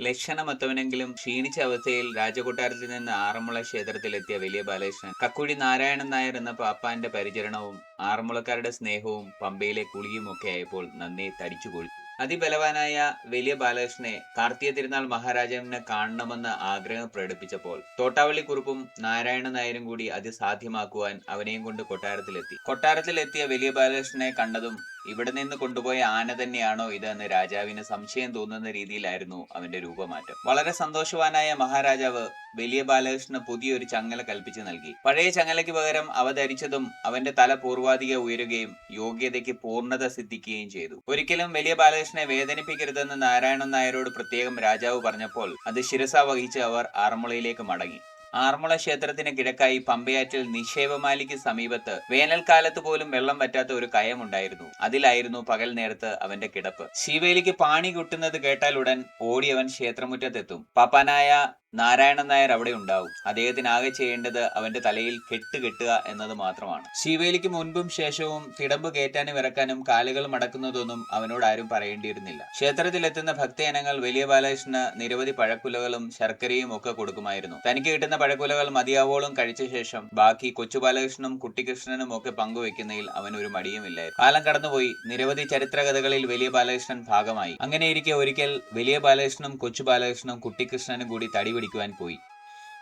ലക്ഷണമൊത്തവനെങ്കിലും ക്ഷീണിച്ച അവസ്ഥയിൽ രാജകൊട്ടാരത്തിൽ നിന്ന് ആറന്മുള ക്ഷേത്രത്തിലെത്തിയ വലിയ ബാലകൃഷ്ണൻ കക്കുഴി നാരായണൻ നായർ എന്ന പാപ്പാന്റെ പരിചരണവും ആറന്മുളക്കാരുടെ സ്നേഹവും പമ്പയിലെ കുളിയും ഒക്കെ ആയപ്പോൾ നന്നേ തടിച്ചു അതിബലവാനായ വലിയ ബാലകൃഷ്ണനെ കാർത്തിക തിരുനാൾ മഹാരാജാവിനെ കാണണമെന്ന് ആഗ്രഹം പ്രകടിപ്പിച്ചപ്പോൾ തോട്ടാവള്ളി കുറുപ്പും നാരായണ നായരും കൂടി അത് സാധ്യമാക്കുവാൻ അവനെയും കൊണ്ട് കൊട്ടാരത്തിലെത്തി. കൊട്ടാരത്തിലെത്തിയ വലിയ ബാലകൃഷ്ണനെ കണ്ടതും ഇവിടെ നിന്ന് കൊണ്ടുപോയ ആന തന്നെയാണോ ഇത് എന്ന് രാജാവിന് സംശയം തോന്നുന്ന രീതിയിലായിരുന്നു അവന്റെ രൂപമാറ്റം. വളരെ സന്തോഷവാനായ മഹാരാജാവ് വലിയ ബാലകൃഷ്ണന് പുതിയൊരു ചങ്ങല കൽപ്പിച്ചു നൽകി. പഴയ ചങ്ങലയ്ക്ക് പകരം അവ ധരിച്ചതും അവന്റെ തല പൂർവാധിക ഉയരുകയും യോഗ്യതയ്ക്ക് പൂർണത സിദ്ധിക്കുകയും ചെയ്തു. ഒരിക്കലും വലിയ ബാലകൃഷ്ണനെ വേദനിപ്പിക്കരുതെന്ന് നാരായണൻ നായരോട് പ്രത്യേകം രാജാവ് പറഞ്ഞപ്പോൾ അത് ശിരസ വഹിച്ച് അവർ ആറന്മുളയിലേക്ക് മടങ്ങി. ആറന്മുള ക്ഷേത്രത്തിന് കിഴക്കായി പമ്പയാറ്റിൽ നിക്ഷേപമാലിക്ക് സമീപത്ത് വേനൽക്കാലത്ത് പോലും വെള്ളം വറ്റാത്ത ഒരു കയമുണ്ടായിരുന്നു. അതിലായിരുന്നു പകൽ നേരത്ത് അവന്റെ കിടപ്പ്. ശിവേലിക്ക് പാണി കുട്ടുന്നത് കേട്ടാലുടൻ ഓടിയവൻ ക്ഷേത്രമുറ്റത്തെത്തും. പാപ്പാനായ നാരായണൻ നായർ അവിടെ ഉണ്ടാവും. അദ്ദേഹത്തിന് ആകെ ചെയ്യേണ്ടത് അവന്റെ തലയിൽ കെട്ട് കെട്ടുക എന്നത് മാത്രമാണ്. ശിവേലിക്ക് മുൻപും ശേഷവും തിടമ്പ് കയറ്റാനും ഇറക്കാനും കാലുകൾ മടക്കുന്നതൊന്നും അവനോട് ആരും പറയേണ്ടിയിരുന്നില്ല. ക്ഷേത്രത്തിലെത്തുന്ന ഭക്തജനങ്ങൾ വലിയ ബാലകൃഷ്ണന് നിരവധി പഴക്കുലകളും ശർക്കരയും ഒക്കെ കൊടുക്കുമായിരുന്നു. തനിക്ക് കിട്ടുന്ന പഴക്കുലകൾ മതിയാവോളം കഴിച്ച ശേഷം ബാക്കി കൊച്ചു ബാലകൃഷ്ണനും കുട്ടികൃഷ്ണനും ഒക്കെ പങ്കുവെക്കുന്നതിൽ അവനൊരു മടിയുമില്ലായിരുന്നു. കാലം കടന്നുപോയി. നിരവധി ചരിത്രകഥകളിൽ വലിയ ബാലകൃഷ്ണൻ ഭാഗമായി. അങ്ങനെയിരിക്കെ ഒരിക്കൽ വലിയ ബാലകൃഷ്ണനും കൊച്ചു ബാലകൃഷ്ണനും കുട്ടികൃഷ്ണനും കൂടി തടി പിടിക്കുവാൻ പോയി.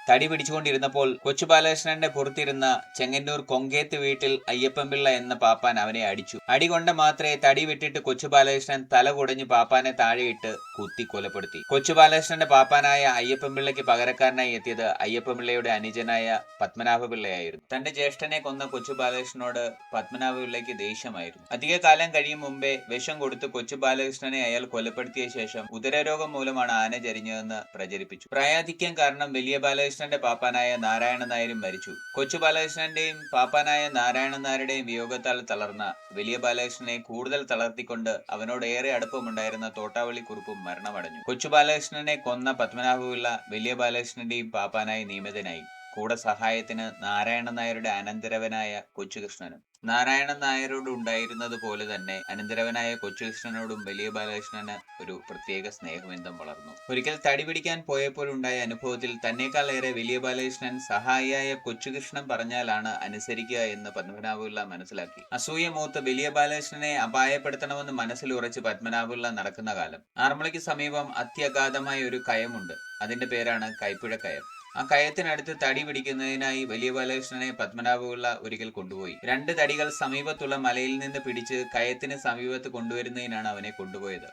തടി പിടിച്ചുകൊണ്ടിരുന്നപ്പോൾ കൊച്ചു ബാലകൃഷ്ണന്റെ പുറത്തിരുന്ന ചെങ്ങന്നൂർ കൊങ്കേത്ത് വീട്ടിൽ അയ്യപ്പൻപിള്ള എന്ന പാപ്പാൻ അവനെ അടിച്ചു. അടി കൊണ്ട് മാത്രമേ തടി വിട്ടിട്ട് കൊച്ചു ബാലകൃഷ്ണൻ തല കുടഞ്ഞ് പാപ്പാനെ താഴെയിട്ട് കുത്തി കൊലപ്പെടുത്തി. കൊച്ചു ബാലകൃഷ്ണന്റെ പാപ്പാനായ അയ്യപ്പൻപിള്ളയ്ക്ക് പകരക്കാരനായി എത്തിയത് അയ്യപ്പൻപിള്ളയുടെ അനുജനായ പത്മനാഭപിള്ളയായിരുന്നു. തന്റെ ജ്യേഷ്ഠനെ കൊന്ന കൊച്ചു ബാലകൃഷ്ണനോട് പത്മനാഭപിള്ളയ്ക്ക് ദേഷ്യമായിരുന്നു. അധിക കാലം കഴിയും മുമ്പേ വിഷം കൊടുത്ത് കൊച്ചു ബാലകൃഷ്ണനെ അയാൾ കൊലപ്പെടുത്തിയ ശേഷം ഉദരരോഗം മൂലമാണ് ആന ചരിഞ്ഞതെന്ന് പ്രചരിപ്പിച്ചു. പ്രായാധിക്യം കാരണം വലിയ ബാലകൃഷ്ണന്റെ പാപ്പാനായ നാരായണ നായരും മരിച്ചു. കൊച്ചു ബാലകൃഷ്ണന്റെയും പാപ്പാനായ നാരായണ നായരുടെയും വിയോഗത്താൽ തളർന്ന വലിയ ബാലകൃഷ്ണനെ കൂടുതൽ തളർത്തിക്കൊണ്ട് അവനോട് ഏറെ അടുപ്പമുണ്ടായിരുന്ന തോട്ടാവള്ളി കുറുപ്പും മരണമടഞ്ഞു. കൊച്ചു ബാലകൃഷ്ണനെ കൊന്ന പത്മനാഭപിള്ള വലിയ ബാലകൃഷ്ണന്റെയും പാപ്പാനായി നിയമിതനായി. കൂടെ സഹായത്തിന് നാരായണ നായരുടെ അനന്തരവനായ കൊച്ചുകൃഷ്ണനും. നാരായണ നായരോട് ഉണ്ടായിരുന്നത് പോലെ തന്നെ അനന്തരവനായ കൊച്ചുകൃഷ്ണനോടും വലിയ ബാലകൃഷ്ണന് ഒരു പ്രത്യേക സ്നേഹബന്ധം വളർന്നു. ഒരിക്കൽ തടി പിടിക്കാൻ പോയപ്പോഴുണ്ടായ അനുഭവത്തിൽ തന്നെക്കാൾ ഏറെ വലിയ ബാലകൃഷ്ണൻ സഹായിയായ കൊച്ചുകൃഷ്ണൻ പറഞ്ഞാലാണ് അനുസരിക്കുക എന്ന് പത്മനാഭപിള്ള മനസ്സിലാക്കി. അസൂയ മൂത്ത് വലിയ ബാലകൃഷ്ണനെ അപായപ്പെടുത്തണമെന്ന് മനസ്സിൽ ഉറച്ച് പത്മനാഭപിള്ള നടക്കുന്ന കാലം. ആറന്മുളയ്ക്ക് സമീപം അത്യഗാധമായ ഒരു കയമുണ്ട്. അതിന്റെ പേരാണ് കൈപ്പുഴ കയം ആ കയത്തിനടുത്ത് തടി പിടിക്കുന്നതിനായി വലിയ ബാലകൃഷ്ണനെ പത്മനാഭപിള്ള ഒരിക്കൽ കൊണ്ടുപോയി. രണ്ട് തടികൾ സമീപത്തുള്ള മലയിൽ നിന്ന് പിടിച്ച് കയത്തിന് സമീപത്ത് കൊണ്ടുവരുന്നതിനാണ് അവനെ കൊണ്ടുപോയത്.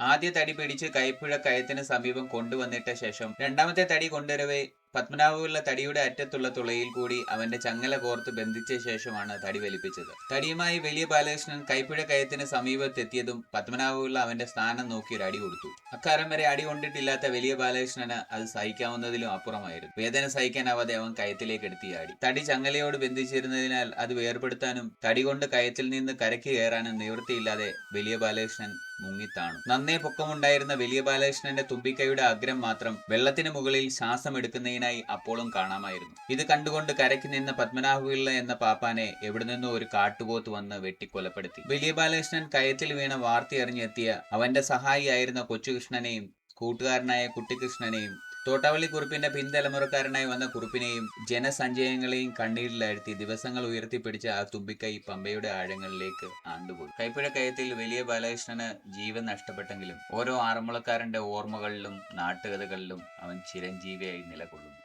ആദ്യ തടി പിടിച്ച് കൈപ്പുഴ കയത്തിന് സമീപം കൊണ്ടുവന്നിട്ട ശേഷം രണ്ടാമത്തെ തടി കൊണ്ടുവരവേ പത്മനാഭപിള്ള തടിയുടെ അറ്റത്തുള്ള തുളയിൽ കൂടി അവന്റെ ചങ്ങല കോർത്ത് ബന്ധിച്ച ശേഷമാണ് തടി വലിപ്പിച്ചത്. തടിയുമായി വലിയ ബാലകൃഷ്ണൻ കൈപ്പുഴ കയത്തിന് സമീപത്തെത്തിയതും പത്മനാഭപിള്ള അവന്റെ സ്ഥാനം നോക്കി ഒരു അടി കൊടുത്തു. അക്കാരം വരെ അടി കൊണ്ടിട്ടില്ലാത്ത വലിയ ബാലകൃഷ്ണന് അത് സഹിക്കാവുന്നതിലും അപ്പുറമായിരുന്നു. വേദന സഹിക്കാനാവാതെ അവൻ കയത്തിലേക്ക് എടുത്തി ആടി തടി ചങ്ങലയോട് ബന്ധിച്ചിരുന്നതിനാൽ അത് വേർപെടുത്താനും തടി കൊണ്ട് കയത്തിൽ നിന്ന് കരയ്ക്ക് കയറാനും നിവൃത്തിയില്ലാതെ വലിയ ബാലകൃഷ്ണൻ മുങ്ങിത്താണു. നന്നേ പൊക്കമുണ്ടായിരുന്ന വലിയ ബാലകൃഷ്ണന്റെ തുമ്പിക്കൈയുടെ അഗ്രം മാത്രം വെള്ളത്തിന് മുകളിൽ ശ്വാസം എടുക്കുന്നതിനായി അപ്പോളും കാണാമായിരുന്നു. ഇത് കണ്ടുകൊണ്ട് കരയ്ക്ക് നിന്ന പത്മനാഭപിള്ള എന്ന പാപ്പാനെ എവിടെ നിന്നോ ഒരു കാട്ടുപോത്ത് വന്ന് വെട്ടിക്കൊലപ്പെടുത്തി. വലിയ ബാലകൃഷ്ണൻ കയത്തിൽ വീണ വാർത്തയറിഞ്ഞെത്തിയ അവന്റെ സഹായിയായിരുന്ന കൊച്ചുകൃഷ്ണനെയും കൂട്ടുകാരനായ കുട്ടികൃഷ്ണനെയും തോട്ടാവള്ളി കുറിപ്പിന്റെ പിൻതലമുറക്കാരനായി വന്ന കുറിപ്പിനെയും ജനസഞ്ചയങ്ങളെയും കണ്ണീരിലാഴ്ത്തി ദിവസങ്ങൾ ഉയർത്തിപ്പിടിച്ച ആ തുമ്പിക്കൈ പമ്പയുടെ ആഴങ്ങളിലേക്ക് ആണ്ടുപോയി. കൈപ്പുഴ കയത്തിൽ വലിയ ബാലകൃഷ്ണന് ജീവൻ നഷ്ടപ്പെട്ടെങ്കിലും ഓരോ ആറന്മുളക്കാരന്റെ ഓർമ്മകളിലും നാട്ടുകഥകളിലും അവൻ ചിരഞ്ജീവിയായി നിലകൊള്ളുന്നു.